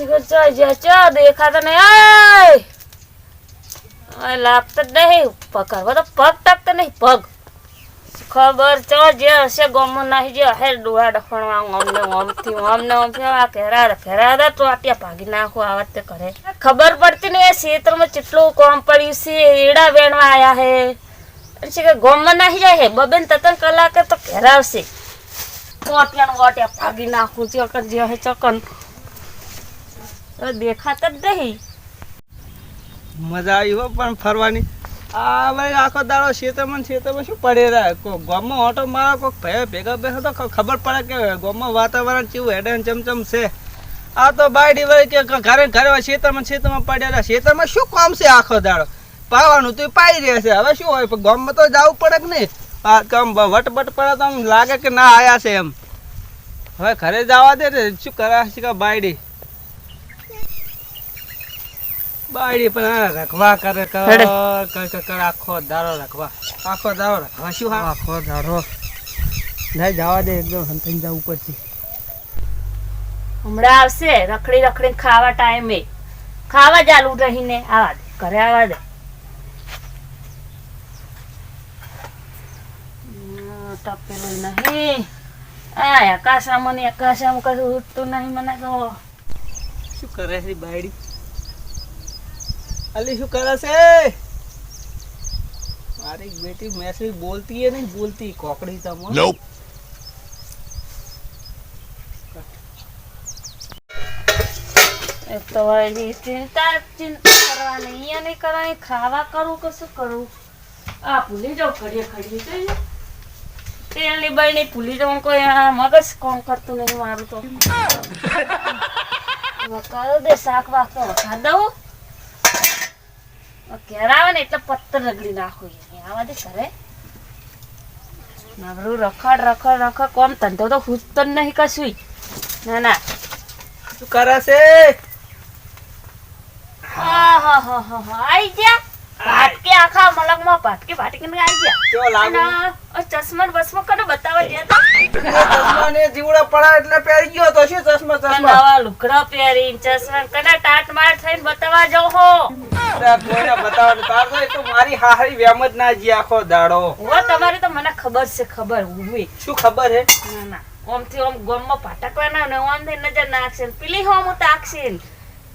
શિખર ચો જ્યાં ચો દેખાતા નહીં આય ઓય લાગતો જ નહીં પકડવા તો પગ ટકતો નહીં પગ ખબર ચો જે હશે ગમો નાહી જે હે ડોળા ડફણવા ઓમને ઓમથી ઓમને ઓમથી આ ઘેરા ઘેરા હતા તો આટિયા ભાગી નાખો આ વખતે કરે ખબર પડતી નહીં એ ક્ષેત્રમાં કેટલું કોમ પડ્યું છે એડા વેણવા આયા હે પછી કે ગોમમાં નાખી જાય હે બબેન તતન કલાકે તો ઘેરાવશે ભાગી નાખું ચકન જે હે ચકન. હવે દેખાતા જ નહીં મજા આવી હો, પણ ફરવાની. આ ભાઈ આખો દાડો ખેતરમાં ખેતરમાં શું પડે રહ્યા કો ગામમાં ઓટો મારો કોઈક ભાઈ ભેગા બેસો તો ખબર પડે કે ગામમાં વાતાવરણ કેવું હેડે ચમચમ છે. આ તો બાયડી વળી કે ઘરે ઘરે ખેતરમાં ખેતરમાં પડ્યા રહ્યા ખેતરમાં શું કામ છે આખો દાડો? પાવાનું તો પાઈ રહે છે. હવે શું હોય? ગામમાં તો જવું પડે કે નહીં? આ કામ વટબટ પડે તો આમ લાગે કે ના આયા છે એમ. હવે ઘરે જવા દે ને શું કરે છે બાયડી? બાયડી પણ આ રખવા કરે કર. કર કર આખો દારો રખવા. આખો દારો રખવા. શું આખો દારો નહીં જવા દે એકદમ હંતાઈ જાવ ઉપરથી હમણાં આવશે રખડી રખડી ખાવા ટાઈમે ખાવા ચાલુ રહીને. આવા દે ઘરે આવા દે. તપેલું ટપેલું નહીં આ આકાશામાં ને આકાશામાં કશું ઉઠતું નહીં મને તો. શું કરે છે બાયડી? અલી શું કરે છે? મારી બેટી મેસેજ બોલતી હે બોલતી કોકડી તમો ખાવા કરું કે શું કરું? આ ભૂલી જાઉં ખડીએ ખડીએ છે તેલની ભૂલી જાઉં કોઈ આ મગજ કોણ કરતું મારું તો. વકાલ દે શાક વાક તો ઘેર આવે ને એટલે પત્તર રગડી નાખું આવા દે ઘરે. નવરું રખડ રખડ રખડ. કોમ ધંધો તો ખૂજતો જ નહીં કશું. ના ના. શું કરે હા હા આઈ ગયા. ભાટકી આખા મલકમાં ભાટકી ભાટકી આઈ ગયા. ચશ્મા ને કને બતાવવા ગયા ચશ્મા ને જીવડા પડા એટલે પહેરી ગયો તો શું ચશ્મા ચશ્મા? નવા લુગડા પહેરીને ચશ્મા કને ટાટ માર થઈને બતાવવા જાઓ હો? કોઈને બતાવવાનું તાર તો તો મારી હારી વેમ જ ના જી આખો દાડો. હો તમારે તો મને ખબર છે ખબર ઊભી શું ખબર હે? ના ના. ઓમથી ઓમ ગોમમાં ભાટકવાના ને ઓમથી નજર નાખશે પીલી હોમ તાકશે.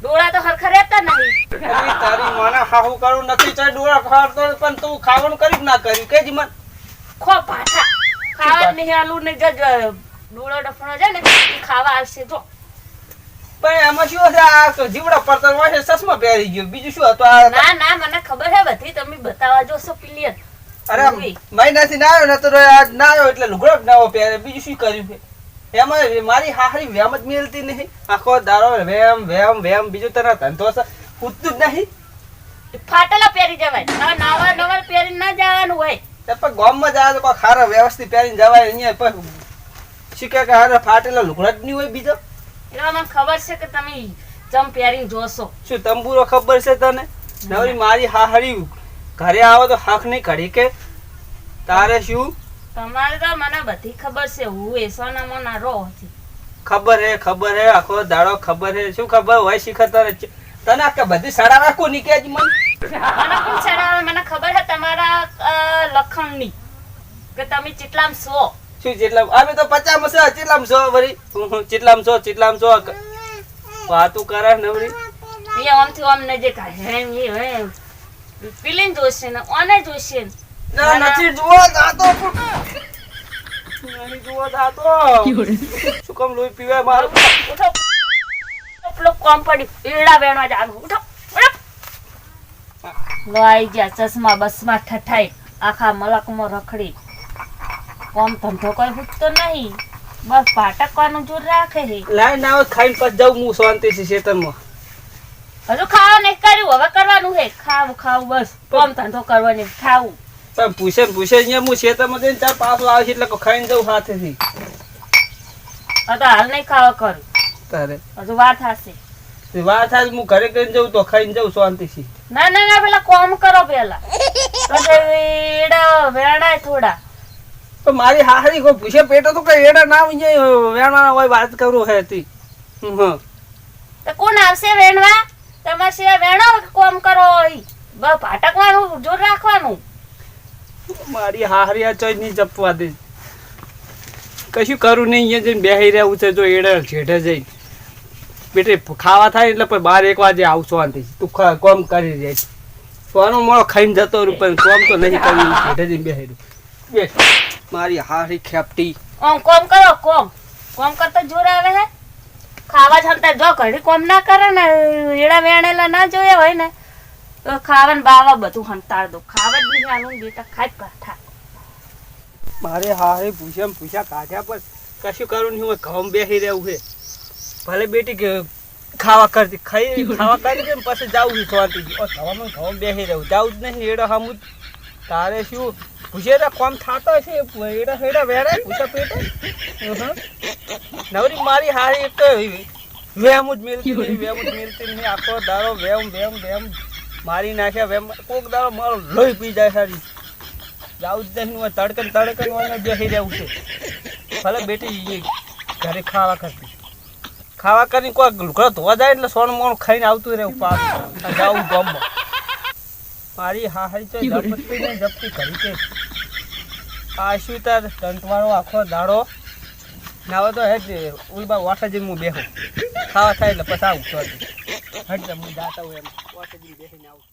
ડોળા તો હરખા રહેતા નહીં. તારી મને હાહુ કરું નથી ચાલ ડોળા ખાતો પણ તું ખાવાનું કરી ના કર્યું કે જ મન? ખો ભાઠા ખાવા નહીં ને જજ ડોળો ડફણો જાય ને એ ખાવા આવશે જો. પણ એમાં શું હશે આ જીવડા પડતા હોય છે ચશ્મા પહેરી ગયો. બીજું શું હતું આ? ના ના મને ખબર હે બધી તમે બતાવવા જોશો ક્લિયર અરે મહિનાથી ના આવ્યો ને તો ના આવ્યો એટલે લુગડો નાવો પહેરે. બીજું શું કર્યું છે? એમાં મારી હાહરી વેમ જ મેલતી નહીં. આખો દારો વેમ વેમ વેમ. બીજું તને ધંધો છે. પૂછતું જ નહીં. ફાટેલા પહેરી જવાય. નવા નવા નવા પહેરી ના જવાનું હોય. પણ ગામમાં જાય તો કોઈ ખારા વ્યવસ્થિત પહેરીને જવાય અહીંયા પણ શીખે કે હારે ફાટેલા લુગડા જ નહીં હોય બીજો? એટલે મને ખબર છે કે તમે જમ પહેરીને જોશો? શું તંબુરો ખબર છે તને? નવરી મારી હાહરી ઘરે આવો તો હાક નહીં ઘડી કે? તારે શું? તમારે તો મને બધી ખબર છે હું એ ના રો હતી. ખબર હે ખબર હે આખો દાડો ખબર હે. શું ખબર હોય શીખર તને? તને આખા બધી સડા રાખો નીકળે જ મન? મને પણ છેડા મને ખબર છે તમારા લખણની કે તમે ચીટલામ છો? શું ચેટલા અમે તો પચાસ મસા ચેટલામ છો વરી ચેટલામ છો ચેટલામ છો? વાતું કરે નવરી એ આમથી આમ નજીક આવે. હેમ એ હે. પેલી જોશે ને ઓને જોશે ના. નથી જુઓ દાતો નહીં જુઓ દાતો. શું કામ લોહી પીવે મારું? ઉઠો. પેલો કોમ પડી. એડા વેણવા જાનું ઉઠો. ઉઠો. લો ગયા ચશ્મા બસમાં ઠઠાઈ. આખા મલકમાં રખડી. કોમ ધંધો કોઈ હૂટતો નહીં. બસ પાટકવાનું જોર રાખે છે લાય ના ખાઈને પછી જાઉં હું શાંતિથી ખેતરમાં. હજુ ખાવા નહીં કર્યું હવે કરવાનું છે ખાવું ખાવું બસ. કોમ ધંધો કરવાની ખાવું. પણ પૂછે પૂછે અહીંયા હું ખેતરમાં જઈને ચાર પાછું આવે છે એટલે ખાઈને જાઉં હવે તો હાલ નહીં ખાવા કરું. તારે. હજુ વાર થશે વાત થાય હું ઘરે કરીને જાઉં તો ખાઈને જાઉં શાંતિથી. ના ના ના પેલા કોમ કરો પેલા. એડા વેણાય થોડા. તો મારી હારી કોઈ પૂછે પેટો તો કઈ એડા ના હોય વેણા હોય વાત કરું હે તી. તો કોણ આવશે વેણવા? તમારે સિવાય વેણો કોમ કરો બસ ભાટકવાનું જોર રાખવાનું. મારી હાહરી આ ચોઈ નહીં જપવા દે. કશું કરું નહીં અહીંયા જઈને બેસી રહેવું છે જો એડે છેઠે જઈને. બેટે ખાવા થાય એટલે પછી બાર એક વાગે આવશો આથી તું કોમ કરી જાય સોનો મોળો ખાઈને જતો રહ્યું પણ કોમ તો નહીં કર્યું જઈને બેસી રહ્યું મારી હારી ખેપટી. ઓમ કોમ કરો કોમ. કોમ કરતા જોર આવે હે? ખાવા છતાં જો ઘડી કોમ ના કરે ને એડા વેણેલા ના જોયા હોય ને તો ખાવા ને બાવા બધું હંતાળ દો. ખાવા જ નહીં આનું બેટા ખાઈ કાઠા મારે હારે પૂછ્યા ને પૂછ્યા કાઢ્યા પણ કશું કરું નહીં હું ઘઉં બેસી રહેવું છે ભલે બેટી કે ખાવા કરતી ખાઈ ખાવા કરી દે પછી જાવું છું શાંતિ ઓ થવામાં ઘઉં બેસી રહ્યું જાવું જ નહીં એડો હમ. તારે શું? ભૂસેરા કોમ થતો છે? એડા હેડા વેરાય પૂછા પેટે. નવરી મારી હારી એક વેમ જ મિલતી નહીં વેમ જ મિલતી નહીં. આખો દારો વેમ વેમ વેમ. મારી નાખ્યા વેમ. કોક દારો મારો લોહી પી જાય સારી જાવું જ નહીં તડકન તડકન વાળા બેસી રહેવું છે. ભલે બેટી ઘરે ખાવા કરતી. ખાવા કરીને કોઈ લુગડા ધોવા જાય એટલે સોનું મોણું ખાઈને આવતું રહે પાછું જાઉં ગામમાં. મારી હાહરી તો જપતી ને જપતી કરી છે. આ તાર ટંટવાળો આખો દાડો? નાવા તો હેજ ઉલબા વાટા જઈને હું બેહું. ખાવા થાય એટલે પછી આવું તો હટ હું જાતા હોય એમ. વાટા જઈને બેસીને આવું.